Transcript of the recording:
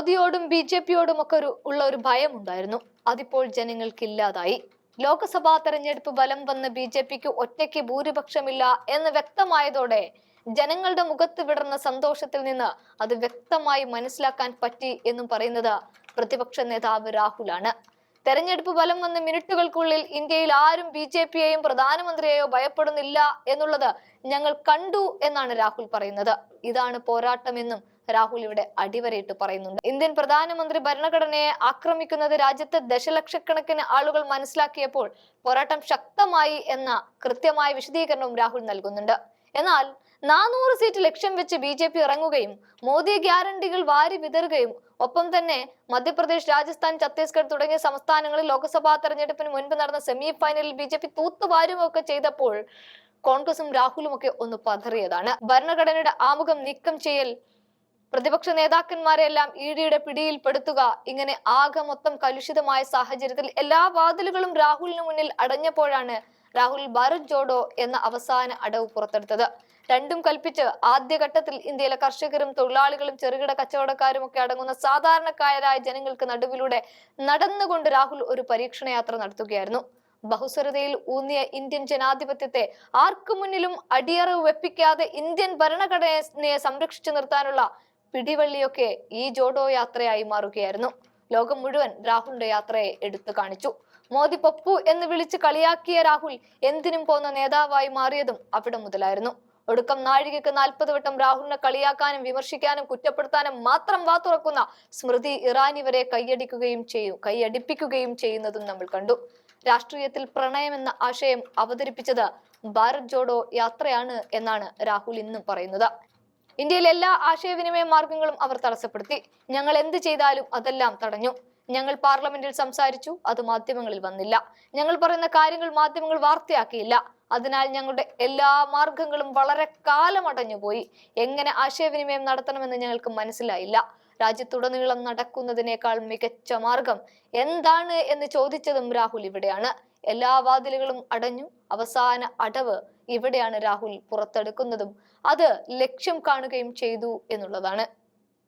മോദിയോടും B J പിയോടും ഒക്കെ ഒരു ഉള്ള ഒരു ഭയം ഉണ്ടായിരുന്നു അതിപ്പോൾ ജനങ്ങൾക്കില്ലാതായി. ലോക്സഭാ തെരഞ്ഞെടുപ്പ് ബലം വന്ന് ബി ജെ പിക്ക് ഒറ്റയ്ക്ക് ഭൂരിപക്ഷമില്ല എന്ന് വ്യക്തമായതോടെ ജനങ്ങളുടെ മുഖത്ത് വിടർന്ന സന്തോഷത്തിൽ നിന്ന് അത് വ്യക്തമായി മനസ്സിലാക്കാൻ പറ്റി എന്നും പറയുന്നത് പ്രതിപക്ഷ നേതാവ് രാഹുലാണ്. തെരഞ്ഞെടുപ്പ് ഫലം വന്ന മിനിറ്റുകൾക്കുള്ളിൽ ഇന്ത്യയിൽ ആരും ബി ജെ പിയെയും പ്രധാനമന്ത്രിയെയോ ഭയപ്പെടുന്നില്ല എന്നുള്ളത് ഞങ്ങൾ കണ്ടു എന്നാണ് രാഹുൽ പറയുന്നത്. ഇതാണ് പോരാട്ടമെന്നും രാഹുൽ ഇവിടെ അടിവരയിട്ട് പറയുന്നുണ്ട്. ഇന്ത്യൻ പ്രധാനമന്ത്രി ഭരണഘടനയെ ആക്രമിക്കുന്നത് രാജ്യത്തെ ദശലക്ഷക്കണക്കിന് ആളുകൾ മനസ്സിലാക്കിയപ്പോൾ പോരാട്ടം ശക്തമായി എന്ന കൃത്യമായ വിശദീകരണവും രാഹുൽ നൽകുന്നുണ്ട്. എന്നാൽ നാനൂറ് സീറ്റ് ലക്ഷ്യം വെച്ച് ബി ജെ പി ഇറങ്ങുകയും മോദി ഗ്യാരണ്ടികൾ വാരി വിതറുകയും ഒപ്പം തന്നെ മധ്യപ്രദേശ് രാജസ്ഥാൻ ഛത്തീസ്ഗഡ് തുടങ്ങിയ സംസ്ഥാനങ്ങളിൽ ലോക്സഭാ തെരഞ്ഞെടുപ്പിന് മുൻപ് നടന്ന സെമി ഫൈനലിൽ ബി ജെ പി തൂത്തുവാരുമൊക്കെ ചെയ്തപ്പോൾ കോൺഗ്രസും രാഹുലും ഒക്കെ ഒന്ന് പതറിയതാണ്. ഭരണഘടനയുടെ ആമുഖം നീക്കം ചെയ്യൽ പ്രതിപക്ഷ നേതാക്കന്മാരെ എല്ലാം ഇ ഡിയുടെ പിടിയിൽപ്പെടുത്തുക ഇങ്ങനെ ആകെ മൊത്തം കലുഷിതമായ സാഹചര്യത്തിൽ എല്ലാ വാതിലുകളും രാഹുലിന് മുന്നിൽ അടഞ്ഞപ്പോഴാണ് രാഹുൽ ഭാരത് ജോഡോ എന്ന അവസാന അടവ് പുറത്തെടുത്തത്. രണ്ടും കൽപ്പിച്ച് ആദ്യഘട്ടത്തിൽ ഇന്ത്യയിലെ കർഷകരും തൊഴിലാളികളും ചെറുകിട കച്ചവടക്കാരും ഒക്കെ അടങ്ങുന്ന സാധാരണക്കാരായ ജനങ്ങൾക്ക് നടുവിലൂടെ നടന്നുകൊണ്ട് രാഹുൽ ഒരു പരീക്ഷണ യാത്ര നടത്തുകയായിരുന്നു. ബഹുസ്വരതയിൽ ഊന്നിയ ഇന്ത്യൻ ജനാധിപത്യത്തെ ആർക്കു മുന്നിലും അടിയറവ് വെപ്പിക്കാതെ ഇന്ത്യൻ ഭരണഘടനയെ സംരക്ഷിച്ചു നിർത്താനുള്ള പിടിവള്ളിയൊക്കെ ഈ ജോഡോ യാത്രയായി മാറുകയായിരുന്നു. ലോകം മുഴുവൻ രാഹുലിന്റെ യാത്രയെ എടുത്തു കാണിച്ചു. മോദി പപ്പു എന്ന് വിളിച്ച് കളിയാക്കിയ രാഹുൽ എന്തിനും പോന്ന നേതാവായി മാറിയതും അവിടെ മുതലായിരുന്നു. ഒടുക്കം നാഴികക്ക് നാൽപ്പത് വട്ടം രാഹുലിനെ കളിയാക്കാനും വിമർശിക്കാനും കുറ്റപ്പെടുത്താനും മാത്രം വാതുറക്കുന്ന സ്മൃതി ഇറാനി വരെ കൈയടിക്കുകയും ചെയ്യും കൈയടിപ്പിക്കുകയും ചെയ്യുന്നതും നമ്മൾ കണ്ടു. രാഷ്ട്രീയത്തിൽ പ്രണയം എന്ന ആശയം അവതരിപ്പിച്ചത് ഭാരത് ജോഡോ യാത്രയാണ് എന്നാണ് രാഹുൽ ഇന്നും പറയുന്നത്. ഇന്ത്യയിലെ എല്ലാ ആശയവിനിമയ മാർഗങ്ങളും അവർ തടസ്സപ്പെടുത്തി. ഞങ്ങൾ എന്ത് ചെയ്താലും അതെല്ലാം തടഞ്ഞു. ഞങ്ങൾ പാർലമെന്റിൽ സംസാരിച്ചു അത് മാധ്യമങ്ങളിൽ വന്നില്ല. ഞങ്ങൾ പറയുന്ന കാര്യങ്ങൾ മാധ്യമങ്ങൾ വാർത്തയാക്കിയില്ല. അതിനാൽ ഞങ്ങളുടെ എല്ലാ മാർഗങ്ങളും വളരെ കാലമടഞ്ഞുപോയി എങ്ങനെ ആശയവിനിമയം നടത്തണമെന്ന് ഞങ്ങൾക്ക് മനസ്സിലായില്ല. രാജ്യത്തുടനീളം നടക്കുന്നതിനേക്കാൾ മികച്ച മാർഗം എന്താണ് എന്ന് ചോദിച്ചതും രാഹുൽ ഇവിടെയാണ്. എല്ലാ വാതിലുകളും അടഞ്ഞു. അവസാന അടവ് ഇവിടെയാണ് രാഹുൽ പുറത്തെടുക്കുന്നതും. അത് ലക്ഷ്യം കാണുകയും ചെയ്തു എന്നുള്ളതാണ്.